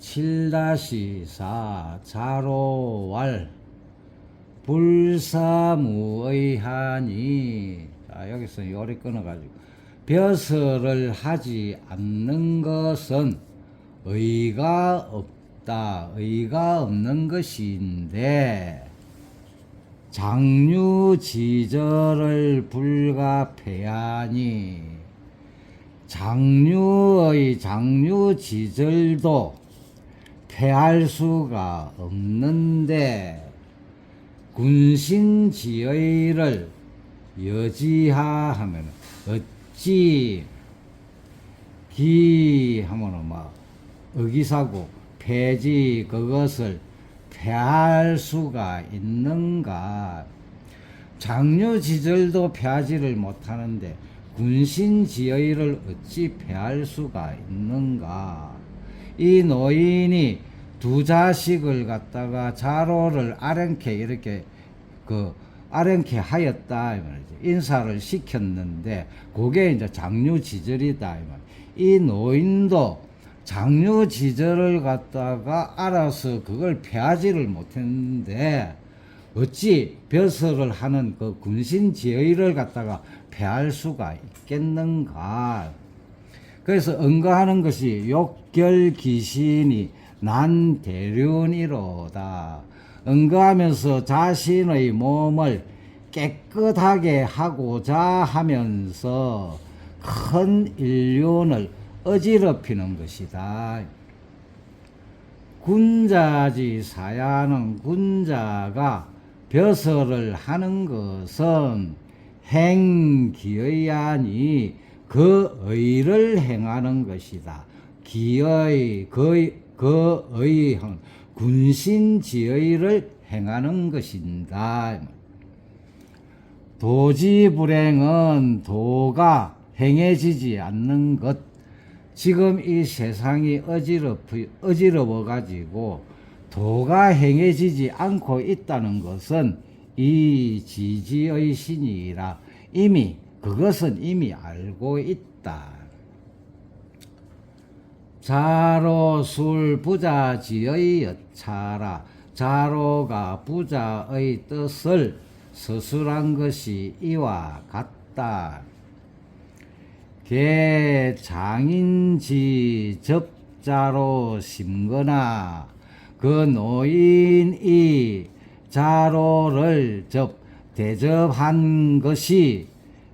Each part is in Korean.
7-4 자로왈 불사무의하니. 자 여기서 요리 끊어가지고. 벼슬을 하지 않는 것은 의가 없다. 의가 없는 것인데 장유지절을 불가패하니. 장유의 장유지절도 패할 수가 없는데 군신지의를 여지하하면 어찌 기 하면은 막 의기사고 폐지 그것을 패할 수가 있는가? 장유지절도 패하지를 못하는데 군신지의를 어찌 패할 수가 있는가 이 노인이 두 자식을 갖다가 자로를 아랭케 이렇게 그 아랭케 하였다 이 말이지 인사를 시켰는데 그게 이제 장유지절이다 이 말. 이 노인도 장유지절을 갖다가 알아서 그걸 패하지를 못했는데 어찌 벼슬을 하는 그 군신지의를 갖다가 패할 수가 있겠는가 그래서 응거하는 것이 욕결 귀신이 난 대륜이로다. 응거하면서 자신의 몸을 깨끗하게 하고자 하면서 큰 인륜을 어지럽히는 것이다. 군자지 사야는 군자가 벼슬을 하는 것은 행기의 아니 그 의를 행하는 것이다. 기의 그, 그 의형 군신지의를 행하는 것인다. 도지불행은 도가 행해지지 않는 것. 지금 이 세상이 어지럽, 어지러워 가지고 도가 행해지지 않고 있다는 것은 이 지지의 신이라 이미 그것은 이미 알고 있다. 자로 술 부자지의 여차라 자로가 부자의 뜻을 서술한 것이 이와 같다. 개 장인지 접자로 심거나 그 노인이 자로를 접 대접한 것이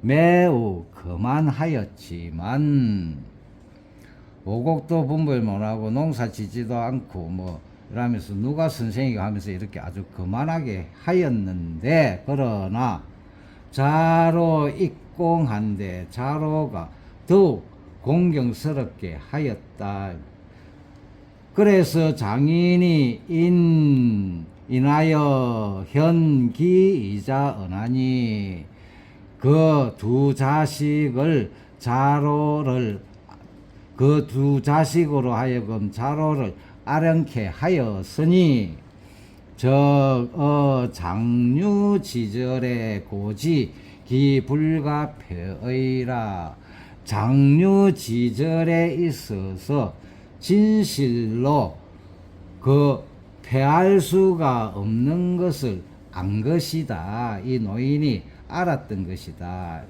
매우 그만하였지만 오곡도 분별 못하고 농사 짓지도 않고 뭐 이러면서 누가 선생이가 하면서 이렇게 아주 그만하게 하였는데 그러나 자로 입공한데 자로가 더욱 공경스럽게 하였다. 그래서 장인이 인 인하여 현기이자 은하니 그 두 자식을 자로를 그 두 자식으로 하여금 자로를 아련케 하였으니 저어 장유지절의 고지 기불가패의라 장유지절에 있어서 진실로 그 패할 수가 없는 것을 안 것이다. 이 노인이 알았던 것이다.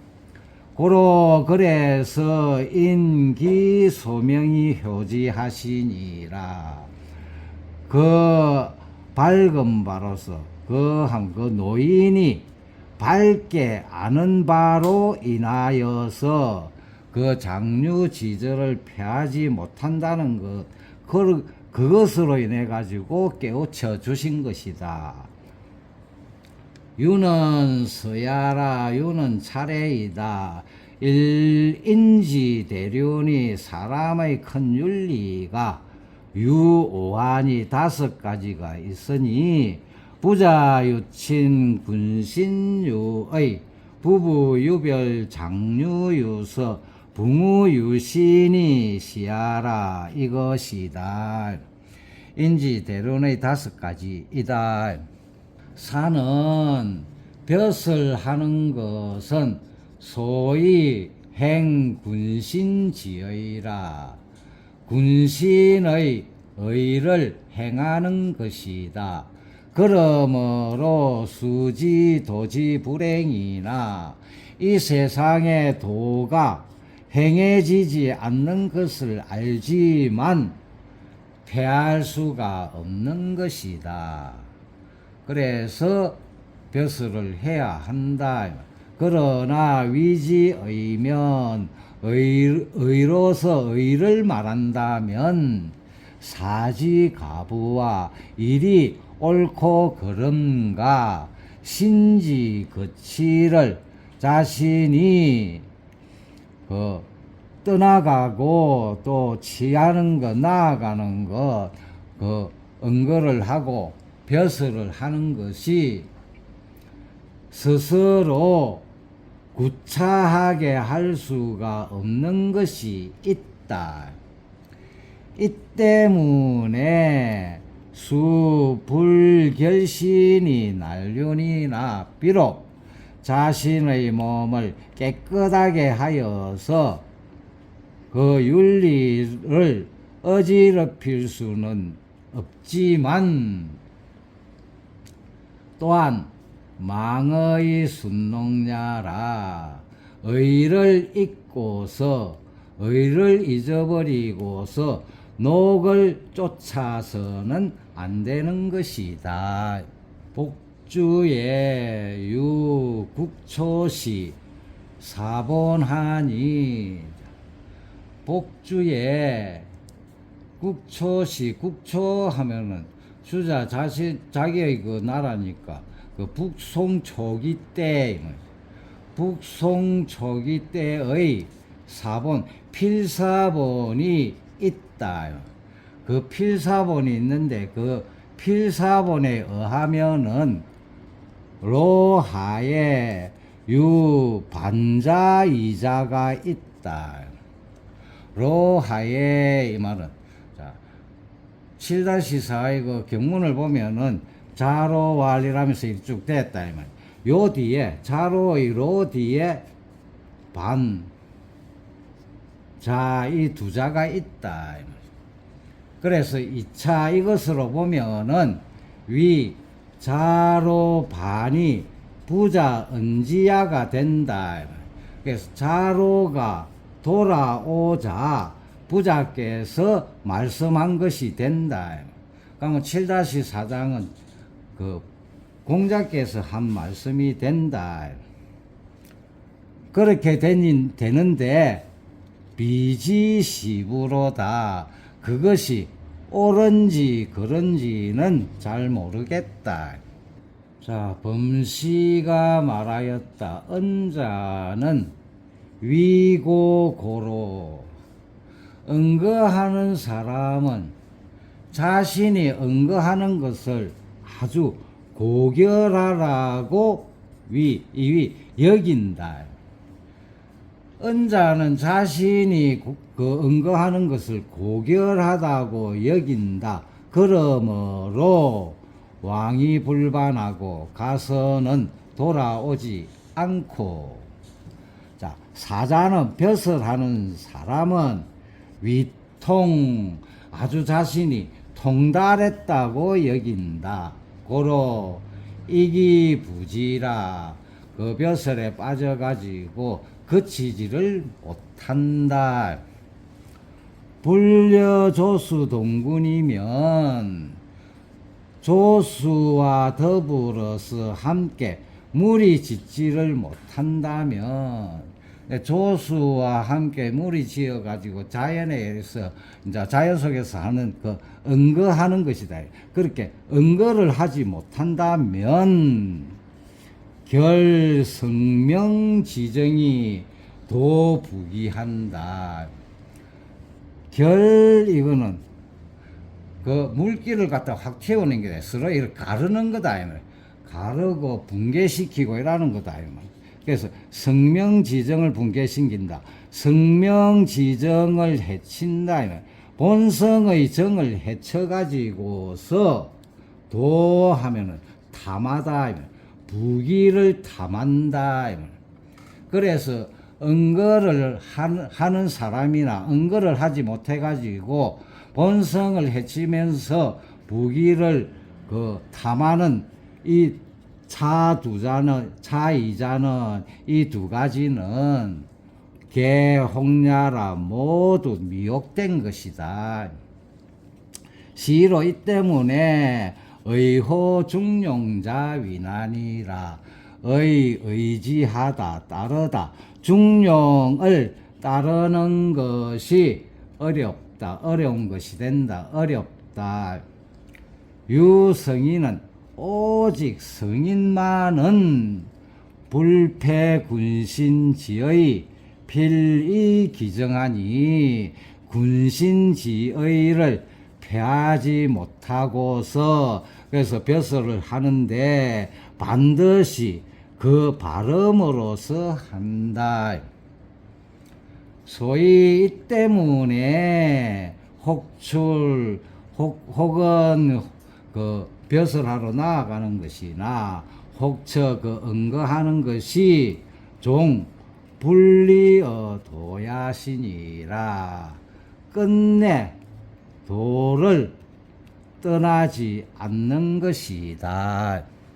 고로 그래서 인기 소명이 효지하시니라. 그 밝은 바로서 그한 그 노인이 밝게 아는 바로 인하여서 그 장류 지절을 패하지 못한다는 것, 그, 그것으로 인해 가지고 깨우쳐 주신 것이다. 유는 서야라 유는 차례이다. 일인지 대륜이 사람의 큰 윤리가 유오한이 다섯 가지가 있으니 부자 유친 군신유의 부부 유별 장유유서 붕우유신이 시하라 이것이다. 인지 대륜의 다섯 가지이다. 산은 벼슬 하는 것은 소위 행군신지의라 군신의 의를 행하는 것이다. 그러므로 수지 도지 불행이나 이 세상의 도가 행해지지 않는 것을 알지만 패할 수가 없는 것이다. 그래서 벼슬을 해야 한다. 그러나 위지의면 의, 의로서 의를 말한다면 사지가부와 일이 옳고 그름과 신지 거치를 자신이 그 떠나가고 또 취하는 거 나아가는 거그 응거를 하고 벼슬을 하는 것이 스스로 구차하게 할 수가 없는 것이 있다. 이 때문에 수불결신이 난륜이나 비록 자신의 몸을 깨끗하게 하여서 그 윤리를 어지럽힐 수는 없지만 또한 망의 순농자라 의를 잊고서 의를 잊어버리고서 녹을 쫓아서는 안 되는 것이다. 복주의 유국초시 사본하니 복주의 국초시 국초 하면은 주자 자신 자기의 그 나라니까 그 북송 초기 때 북송 초기 때의 사본 필사본이 있다. 그 필사본이 있는데 그 필사본에 의하면은 로하에 유반자이자가 있다. 로하에 이 말은 자 7-4의 그 경문을 보면은 자로왈이라면서 이렇게 쭉 됐다 이 말. 요 뒤에 자로의 로 뒤에 반 자, 이 두 자가 있다. 그래서 이차 이것으로 보면은 위 자로 반이 부자 은지야가 된다. 그래서 자로가 돌아오자 부자께서 말씀한 것이 된다. 그러면 7-4장은 그 공자께서 한 말씀이 된다. 그렇게 되는, 되는데 비지시부로다. 그것이 옳은지 그런지는 잘 모르겠다. 자, 범시가 말하였다. 은자는 위고고로 응거하는 사람은 자신이 응거하는 것을 아주 고결하라고 위, 이위 여긴다. 은자는 자신이 고- 그 응거하는 것을 고결하다고 여긴다. 그러므로 왕이 불반하고 가서는 돌아오지 않고 자 사자는 벼슬 하는 사람은 위통 아주 자신이 통달했다고 여긴다. 고로 이기부지라 그 벼슬에 빠져가지고 그치지를 못한다. 불려 조수 동군이면 조수와 더불어서 함께 물이 짓지를 못한다면 조수와 함께 물이 지어 가지고 자연에 의해서 이제 자연 속에서 하는 그 응거하는 것이다. 그렇게 응거를 하지 못한다면 결성명 지정이 도부기한다. 결 이거는 그 물기를 갖다 확 태우는 게 서로 이렇게 가르는 거다. 가르고 붕괴시키고 이라는 거다 이 말. 그래서 성명 지정을 붕괴시킨다. 성명 지정을 해친다. 본성의 정을 해쳐 가지고서 도 하면은 탐하다. 부기를 탐한다. 그래서 응거를 한- 하는 사람이나 응거를 하지 못해 가지고 본성을 해치면서 부귀를 그 탐하는 이 차두자는 차이자는 이 두 가지는 개, 홍야라 모두 미혹된 것이다. 시로 이 때문에 의호 중용자 위난이라 의 의지하다 따르다 중용을 따르는 것이 어렵다 어려운 것이 된다 어렵다 유성인은 오직 성인만은 불패 군신지의 필이 기정하니 군신지의를 패하지 못하고서 그래서 벼슬을 하는데 반드시 그 발음으로서 한다. 소위 이 때문에 혹출 혹, 혹은 그 벼슬하러 나아가는 것이나 혹처 그 응거하는 것이 종 분리어 도야시니라 끝내 도를 떠나지 않는 것이다.